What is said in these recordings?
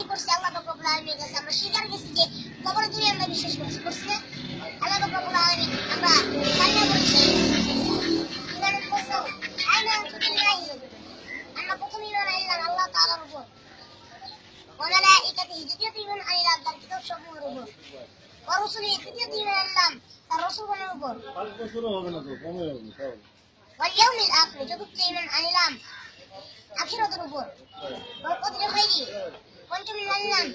করছে আল্লাহ পাক রব্বুল আলামিনের কাছে আমরা স্বীকার গেছি যে কবরে তুমি আমরা বিশ্বাস করছি করছি না আল্লাহ পাক রব্বুল আলামিন আমরা কান্না করেছি ইমানের কসম আইনা তুমিল্লাহি আমরা প্রথমে ইমান আনলাম আল্লাহ তাআলার উপর وملائكته দ্বিতীয় ইমান আনলাম তার কিতাব সমূহের উপর ورسله তৃতীয় ইমান আনলাম তার রসুলগণের উপর পাঁচ বছরও হবে না তো কমে হবে তাও واليوم الآخر চতুর্থ ইমান আনলাম আখিরাতের উপর والقدر خيري পঞ্চমী জানলাম।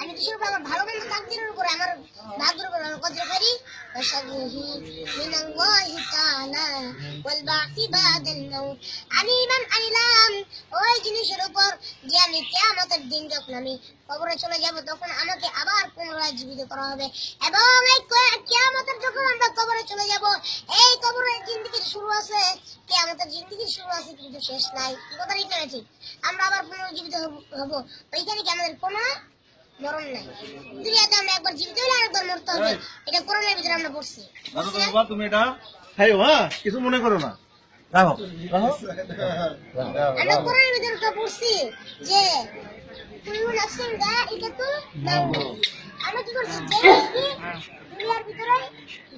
আমি কিছু আমার ভালো বন্ধু তাকদিরের উপরে, আমার বাহাদুর উপরে আমার কদ্র করি আমি ইমান আনিলাম, ওই জিনিসের উপর যে আমি কেয়ামতের দিন যখন আমি কবরে চলে যাব, তখন আমাকে আবার পুনরায় জীবিত করা হবে। এবং এই কেয়ামতের যখন আমরা কবরে চলে যাব, এই কবরের জিন্দিগির শুরু আছে, কেয়ামতের জিন্দিগির শুরু আছে কিন্তু শেষ নাই। কথাটা ঠিক আমরা আবার পুনর্জীবিত হব ওইখানে কেন আমাদের কোনো মরণ নাই। দুনিয়াতে আমরা একবার জীবিত হলে আরেকবার মরতে হবে। এটা কোরআনের ভিতরে আমরা পড়ছি। বাবা তুমি এটা? খাইও হ্যাঁ কিছু মনে করো না। রাখো রাখো। আমরা কোরআনের ভিতরে তো পড়ছি যে কুল্লু নাফসিন যায়িকাতুল মাউত আমরা কি করছি? যে দুনিয়ার ভিতরে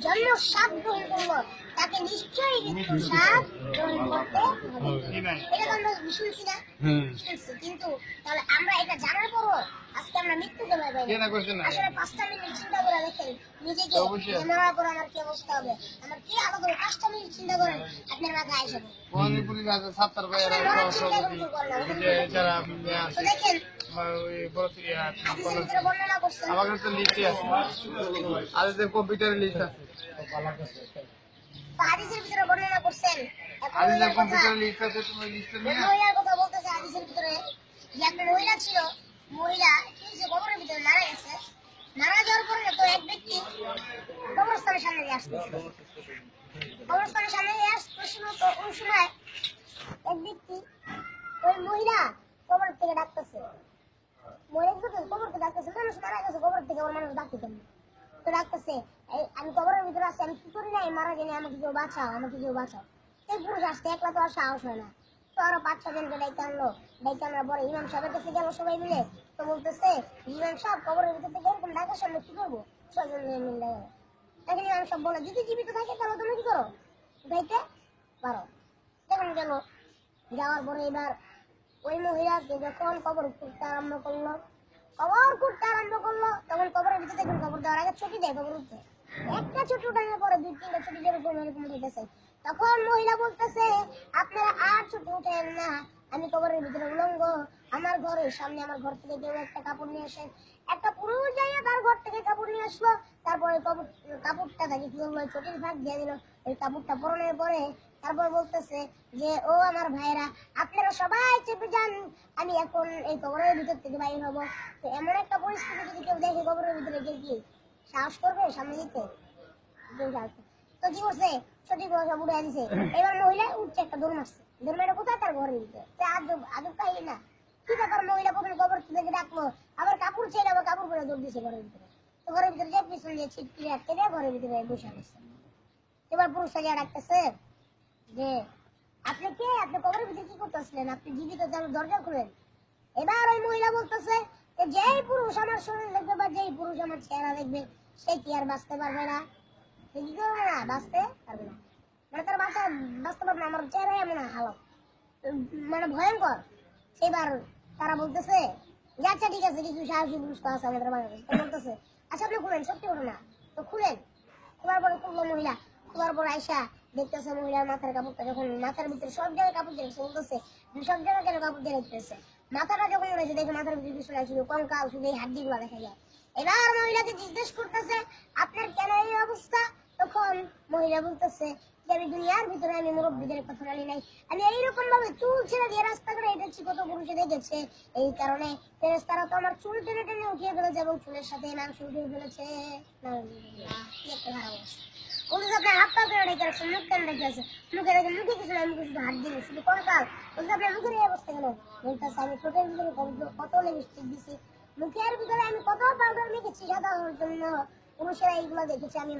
জন্ম স্বাদ গ্রহণ করল তাকে নিশ্চয়ই মৃত্যু গ্রহণ করতে এটা তো আমরা শুনছি না। শুনছি কিন্তু তাহলে আমরা এটা জানার পরও আজকে আমরা মৃত্যুকে ভয় আসলে পাঁচটা মিনিট চিন্তা করে দেখেন নিজেকে মরার পর আমার কি অবস্থা হবে? আমার কি আলাদা হবে পাঁচটা মিনিট চিন্তা করেন? আপনার মাথায় আসবে কোহানি আছে? যারা দেখেন আমাদের তো লিস্টে আছে। কম্পিউটারে লিস্ট আছে। হাদিসের ভিতরে বর্ণনা করছেন। কথা ওই কথা বলতেছে হাদিসের ভিতরে। যে একটা মহিলা ছিল মহিলা কি হয়েছে কবরের ভিতরে মারা গেছে। মারা যাওয়ার পরে তো এক ব্যক্তি কবরস্থানের সামনে দিয়ে আসতেছে। কবরস্থানের সামনে দিয়ে আসতেছিল তো ওই সময় এক ব্যক্তি ওই মহিলা কবর থেকে ডাকতেছে। মহিলা কবর থেকে ডাকতেছে মানুষ মারা গেছে কবর থেকে মানুষ ডাকতে কেন তো ডাকতেছে আমি কবরের ভিতরে আছি, আমি কি করি না এই মারা গেলে আমাকে কেউ বাঁচাও, আমাকে কেউ বাঁচাও। এই পুরুষ আসতে একলা তো আর সাহস হয় না। তো আরও পাঁচ ছ জনকে ডাইতে আনলো। ডাইতে আনার পরে ইমাম সাহেবের কাছে গেল, সবাই মিলে। তো বলতেছে, ইমাম সাহেব, কবরের ভিতর থেকে এরকম ডাকার সামনে কি করব? ছয়জন মিলে গেল ইমাম সাহেব বলে, যদি জীবিত থাকে তাহলে তুমি কি করো? উঠাইতে পারো। তখন গেল। যাওয়ার পরে এবার ওই মহিলাকে যখন কবর খুঁড়তে আরম্ভ করল, কবর খুঁড়তে আরম্ভ করল, তখন কবরের ভিতরে দেখুন কবর দেওয়ার আগে ছুটি দেয় কবর উঠতে। একটা ছুটি উঠানোর পরে দুই তিনটা ছুটি উপর এরকম উঠেছে তখন মহিলা বলতেছে, আপনারা আর ছুটি উঠেন না। আমি কবরের ভিতরে উলঙ্গ। আমার ঘরের সামনে আমার ঘর থেকে কেউ একটা কাপড় নিয়ে আসে। একটা পুরুষ যাইয়া তার ঘর থেকে কাপড় নিয়ে আসলো। তারপরে কাপড়টা তাকে কি করল চটির ভাগ দিয়ে দিল। ওই কাপড়টা পরনের পরে তারপর বলতেছে যে, ও আমার ভাইরা আপনারা সবাই চেপে যান। আমি এখন এই কবরের ভিতর থেকে বাইর হব। তো এমন একটা পরিস্থিতি যদি কেউ দেখে কবরের ভিতরে গিয়ে কি সাহস করবে সামনে। তো কি করছে? দিছে। এবার মহিলা উঠছে একটা দৌড় মারছে। দৌড় কোথায়? তার ঘরের ভিতরে। তো আজব আজব কাহিনী না। কি ব্যাপার মহিলা থেকে ডাকলো আবার কাপড় ছেড়ে আবার কাপড় পরে দৌড় দিছে ঘরের ভিতরে। তো ঘরের ভিতরে যে পিছন দিয়ে ছিটকি দিয়ে ঘরের ভিতরে বসে আছে। এবার গিয়ে ডাকতেছে যে, আপনি কে? আপনি কবরের ভিতরে কি করতেছিলেন? আপনি জীবিত দরজা খুলেন। এবার ওই মহিলা বলতেছে যে, যেই পুরুষ আমার শরীর দেখবে বা যেই পুরুষ আমার চেহারা দেখবে সে কি আর বাঁচতে পারবে না? সে কি করবে না? বাঁচতে পারবে না। মানে তার বাঁচা বাঁচতে পারবে না। আমার চেহারা এমন হালত মানে ভয়ঙ্কর। সেবার তারা বলতেছে যে আচ্ছা ঠিক আছে, কিছু সাহসী পুরুষ আছে আমাদের বাংলাদেশে। বলতেছে আচ্ছা আপনি খুলেন, সত্যি ঘটনা। তো খুলেন। খোলার পরে খুললো মহিলা খোলার পর আয়সা দেখতেছে মহিলার মাথার কাপড়টা যখন মাথার ভিতরে সব জায়গায় কাপড় দিয়ে রেখেছে। বলতেছে "তুমি সব জায়গায় কেন কাপড় দিয়ে রেখেছে মাথাটা যখন রয়েছে দেখে মাথার ভিতরে কিছু শুধু কঙ্কাল, শুধু এই হাড্ডি গুলা দেখা যায়। এবার মহিলাকে জিজ্ঞেস করতেছে, আপনার কেন এই অবস্থা? তখন মহিলা বলতেছে যে, আমি দুনিয়ার ভিতরে আমি মুরব্বীদের কথা জানি নাই। আমি এইরকম ভাবে চুল ছেড়ে দিয়ে রাস্তা করে হেঁটেছি, কত পুরুষে দেখেছে। এই কারণে ফেরেস্তারা তো আমার চুল টেনে টেনে উঠিয়ে ফেলেছে এবং চুলের সাথে মাংস উঠিয়ে ফেলেছে। আমি ছোটের ভিতরে কত- লিপস্টিক দিছি মুখের ভিতরে আমি কত পাউডার মেখেছি সাদা জন্য। পুরুষেরা এইগুলো দেখেছি আমি